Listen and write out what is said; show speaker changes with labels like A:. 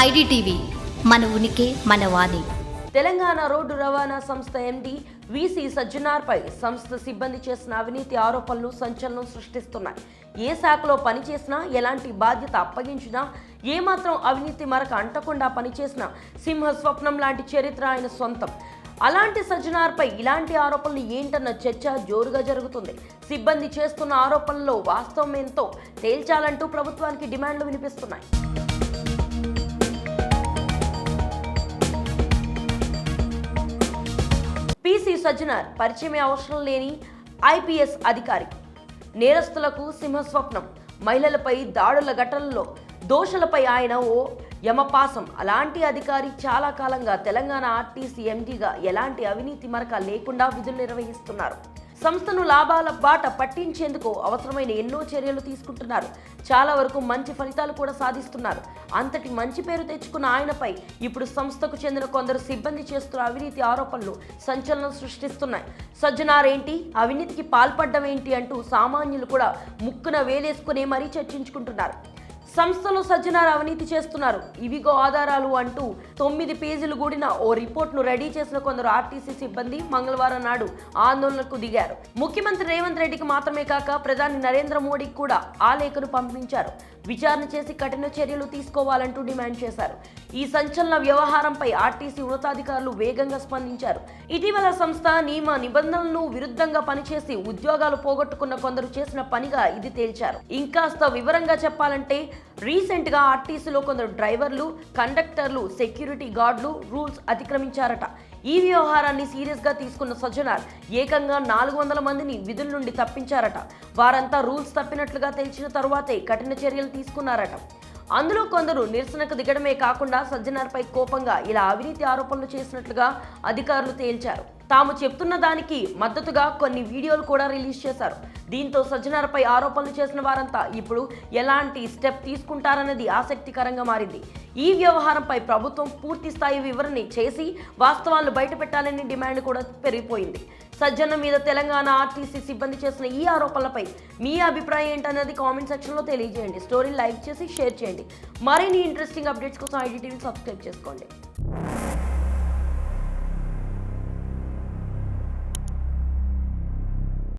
A: IDTV మన ఉనికి మన వాణి.
B: తెలంగాణ రోడ్డు రవాణా సంస్థ ఎండి వీసీ సజ్జనార్పై సంస్థ సిబ్బంది చేసిన అవినీతి ఆరోపణలు సంచలనం సృష్టిస్తున్నాయి. ఏ శాఖలో పనిచేసినా ఎలాంటి బాధ్యత అప్పగించినా ఏమాత్రం అవినీతి మరక అంటకుండా పనిచేసిన సింహ స్వప్నం లాంటి చరిత్ర ఆయన సొంతం. అలాంటి సజ్జనార్పై ఇలాంటి ఆరోపణలు ఏంటన్న చర్చ జోరుగా జరుగుతుంది. సిబ్బంది చేస్తున్న ఆరోపణల్లో వాస్తవం ఎంతో తేల్చాలంటూ ప్రభుత్వానికి డిమాండ్లు వినిపిస్తున్నాయి. పిసి సజ్జనార్ పరిచయమే అవసరం లేని ఐపీఎస్ అధికారి. నేరస్తులకు సింహస్వప్నం. మహిళలపై దాడుల ఘటనలో దోషులపై ఆయన ఓ యమపాసం. అలాంటి అధికారి చాలా కాలంగా తెలంగాణ ఆర్టీసీ ఎండీగా ఎలాంటి అవినీతి మరక లేకుండా విధులు నిర్వహిస్తున్నారు. సంస్థను లాభాల బాట పట్టించేందుకు అవసరమైన ఎన్నో చర్యలు తీసుకుంటున్నారు. చాలా వరకు మంచి ఫలితాలు కూడా సాధిస్తున్నారు. అంతటి మంచి పేరు తెచ్చుకున్న ఆయనపై ఇప్పుడు సంస్థకు చెందిన కొందరు సిబ్బంది చేస్తున్న అవినీతి ఆరోపణలు సంచలనం సృష్టిస్తున్నాయి. సజ్జనారేంటి? అవినీతికి పాల్పడ్డం ఏంటి అంటూ సామాన్యులు కూడా ముక్కున వేలేసుకునే మరీ చర్చించుకుంటున్నారు. సంస్థలో సజ్జనారు అవినీతి చేస్తున్నారు. ఇవిగో ఆధారాలు అంటూ తొమ్మిది పేజీలు కూడిన ఓ రిపోర్ట్ను రెడీ చేసిన కొందరు ఆర్టీసీ సిబ్బంది మంగళవారం నాడు ఆందోళనకు దిగారు. ముఖ్యమంత్రి రేవంత్ రెడ్డికి మాత్రమే కాక ప్రధాని నరేంద్ర మోడీకి కూడా ఆ లేఖను పంపించారు. విచారణ చేసి కఠిన చర్యలు తీసుకోవాలంటూ డిమాండ్ చేశారు. ఈ సంచలన వ్యవహారంపై ఆర్టీసీ ఉన్నతాధికారులు వేగంగా స్పందించారు. ఇటీవల సంస్థ నియమ నిబంధనలను విరుద్ధంగా పనిచేసి ఉద్యోగాలు పోగొట్టుకున్న కొందరు చేసిన పనిగా ఇది తేల్చారు. ఇంకాస్త వివరంగా చెప్పాలంటే రీసెంట్గా ఆర్టీసీలో కొందరు డ్రైవర్లు కండక్టర్లు సెక్యూరిటీ గార్డులు రూల్స్ అతిక్రమించారట. ఈ వ్యవహారాన్ని సీరియస్గా తీసుకున్న సజ్జనార్ ఏకంగా నాలుగు వందల మందిని విధుల నుండి తప్పించారట. వారంతా రూల్స్ తప్పినట్లుగా తెలిసిన తరువాతే కఠిన చర్యలు తీసుకున్నారట. అందులో కొందరు నిరసనకు దిగడమే కాకుండా సజ్జనార్పై కోపంగా ఇలా అవినీతి ఆరోపణలు చేసినట్లుగా అధికారులు తేల్చారు. తాము చెప్తున్న దానికి మద్దతుగా కొన్ని వీడియోలు కూడా రిలీజ్ చేశారు. దీంతో సజ్జనార్పై ఆరోపణలు చేసిన వారంతా ఇప్పుడు ఎలాంటి స్టెప్ తీసుకుంటారన్నది ఆసక్తికరంగా మారింది. ఈ వ్యవహారంపై ప్రభుత్వం పూర్తి స్థాయి వివరణ చేసి వాస్తవాలను బయటపెట్టాలని డిమాండ్ కూడా పెరిగిపోయింది. సజ్జన మీద తెలంగాణ ఆర్టీసీ సిబ్బంది చేసిన ఈ ఆరోపణలపై మీ అభిప్రాయం ఏంటన్నది కామెంట్ సెక్షన్లో తెలియజేయండి. స్టోరీ లైక్ చేసి షేర్ చేయండి. మరిన్ని ఇంట్రెస్టింగ్ అప్డేట్స్ కోసం ఐడి టీవీ సబ్స్క్రైబ్ చేసుకోండి.